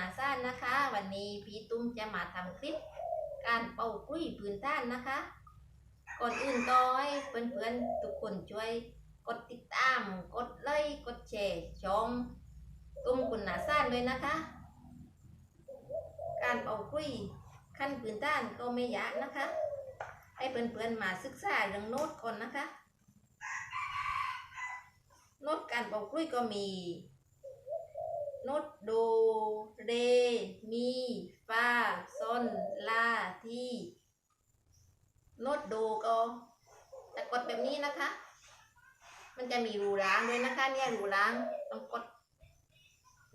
นาซ่านนะคะ วันนี้พี่ตุ้มจะมาทำคลิป การเป่ากุ้ยพื้นต้านนะคะ ก่อนอื่นก็ให้เพื่อนๆทุกคนช่วย กดติดตาม กดไลค์กดแชร์ช่องตุ้มคุณนาซ่านด้วยนะคะ การเป่ากุ้ยขั้นพื้นต้านก็ไม่ยากนะคะ ให้เพื่อนๆมาศึกษาเรื่องโน้ตก่อนนะคะโน้ตการเป่ากล้ยก็มี โน้ตโด เร มีฟาซอนลา ทีโน้ตโดก็จะกดแบบนี้นะคะ มันจะมีรูล้างด้วยนะคะ เนี่ยรูล้างต้องกด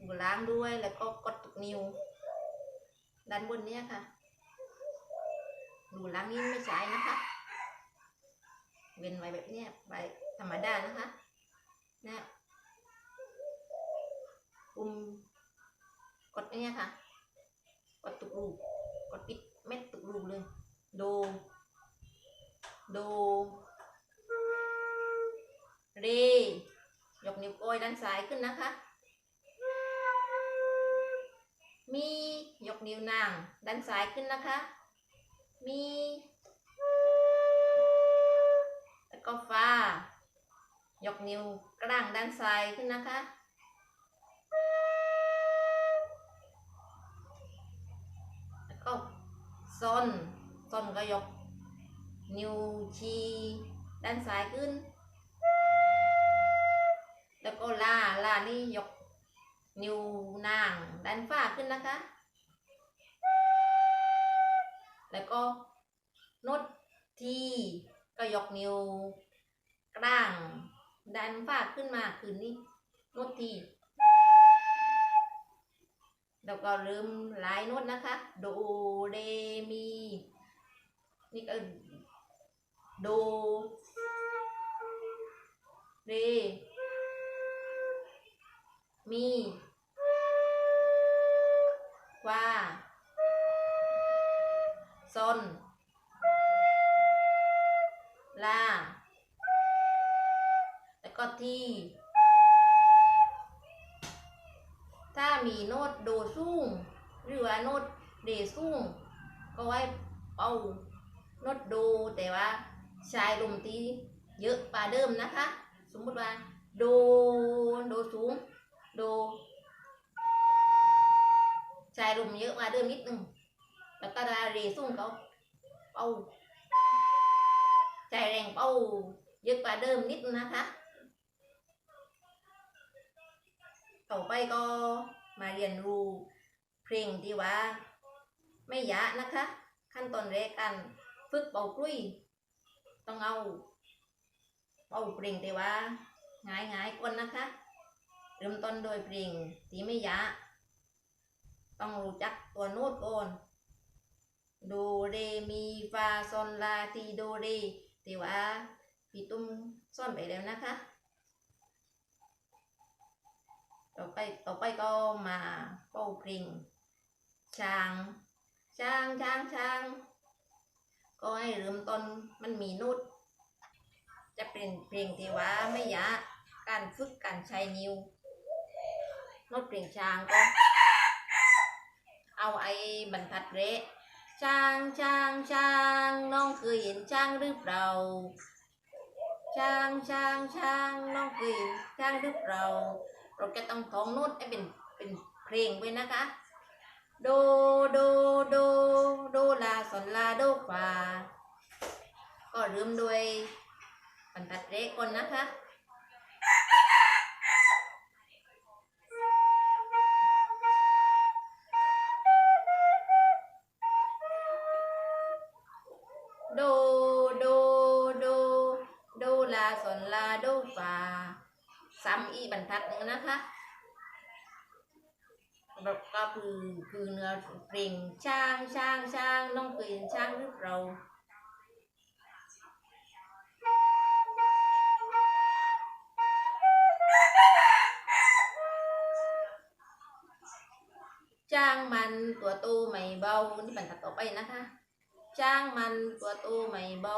รูล้างด้วยแล้วก็กดตุกนิ้วด้านบนเนี่ยค่ะรูล้างนี้ไม่ใช้นะคะ เว้นไว้แบบเนี้ยไว้ธรรมดานะคะเนี่ย ปุ่มกดเนี้ยค่ะ กดตุกรูกดปิดเม็ดตุกรูเลย โด โด เร ยกนิ้วโป้ยด้านซ้ายขึ้นนะคะ มี ยกนิ้วนางด้านซ้ายขึ้นนะคะ มี แล้วก็ฟ้ายกนิ้วกลางด้านซ้ายขึ้นนะคะ ซอนซอนก็ยก นิ้วชี้ด้านซ้ายขึ้น แล้วก็ลาลานี่ยก นิ้วนางด้านฝ้าขึ้นนะคะ แล้วก็โน้ตทีก็ยกนิ้วกลางดันฟาขึ้นมาคืนนี้โน้ตที แล้วก็เริ่มหลายโน้ตนะคะ โดเรมีนี่ก็โดเรมีฟาซนลา แล้วก็ทีถ้ามีโน้ตโดสูงหรือ ว่าโน้ตเรสูงก็ไว้เป่าโน้ตโดแต่ว่าใช้ลมตีเยอะกว่าเดิมนะคะ สมมุติว่าโดโดสูงโดใช้ลมเยอะกว่าเดิมนิดนึงแล้วก็ถ้าเรสูงก็เป่าใช้แรงเป่าเยอะกว่าเดิมนิดนะคะต่อไปก็มาเรียนรู้ เพลงที่ว่า ไม่ยากนะคะ ขั้นตอนแรกกันฝึกเป่ากลุยต้องเอาเป่าเพลงที่ว่าง่ายง่ายๆก่อนนะคะเริ่มต้นโดยเพลงที่ไม่ยากต้องรู้จักตัวโน้ตก่อนโดเรมีฟาซอนลาทีโดเรที่ว่าพี่ตุ้มซ่อนไปแล้วนะคะต่อไปต่อไปก็มาเป่าเพลง ช้าง ช้างช้างช้าง ก็ให้เริ่มต้นมันมีนุด จะเป็นเพลงที่ว่าไม่ยาการฝึกการใช้นิ้วน้ตเพลงช้างก็ เอาไอ้บรรทัดเละช้างช้างช้างน้องเคยเห็นช้างหรือเปล่าช้างช้างช้างน้องเคยเห็นช้างหรือเปล่าเราจะต้องท้องน้ตให้เป็นเป็นเพลงไปนะคะ โดโดโดโดลาสอนลาโดฟาก็เริ่มด้วยบรรทัดเรกก่อนนะคะโดโดโดโดลาสอนลาโดฟาซ้ำอีบรรทัดหนึ่งนะคะ แบบก็คือคือเนื้อเพลงช่างช่างช่างน้องเคยเห็นช่างหรือเปล่าจ้างมันตัวโตไม่เบานี่บรรทัดต่อไปนะคะจ้างมันตัวโตไม่เบา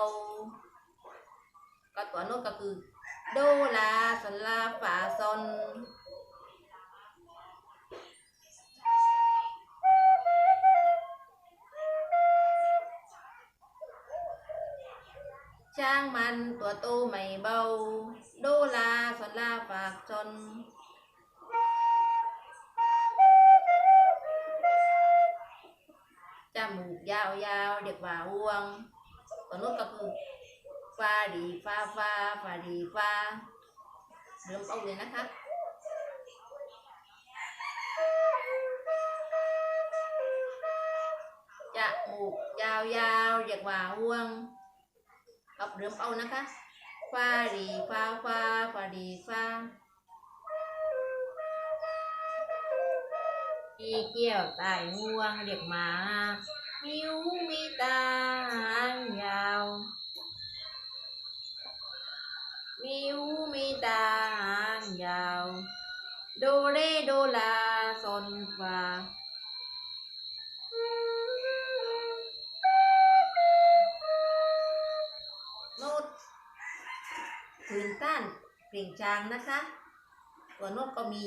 ก็ตัวโน้ตก็คือโดลาสอ ช้างมันตัวโตไม่เบาโดลาสนลาฝากจนจมูกยาวๆเด็กว่าห่ว เอาเลยนะคะจมูกยาวๆเรียกว่าห่วงกับเริ่มเอานะคะฟาดีฟาฟาฟาดีฟามีเกี้ยวไต่งวงเรียกหมามีหูมีตาหางยาวมีหูมีตาหางยาว โดเรโดลาซนฟา พื้นต้านเปล่งจางนะคะ ตัวน้ตก็มี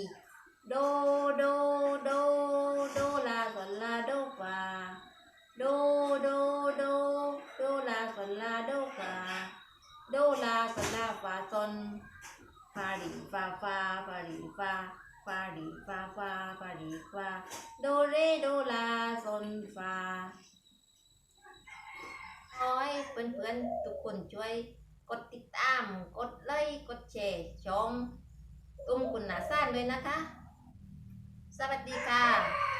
โด โด โด โดลาสอนลาโดฟาโด โด โด โดลาสอนลาโดฟาโดลาสอนลาฟาซอนฟาดีฟาฟาฟาดีฟาฟาดีฟาฟาฟาดีฟาโดเรโดลาซอนฟาขอให้เพื่อนๆทุกคนช่วย กดติดตาม กดไลค์ กดแชร์ช่องตุ้มคุณนาซ่านด้วยนะคะ สวัสดีค่ะ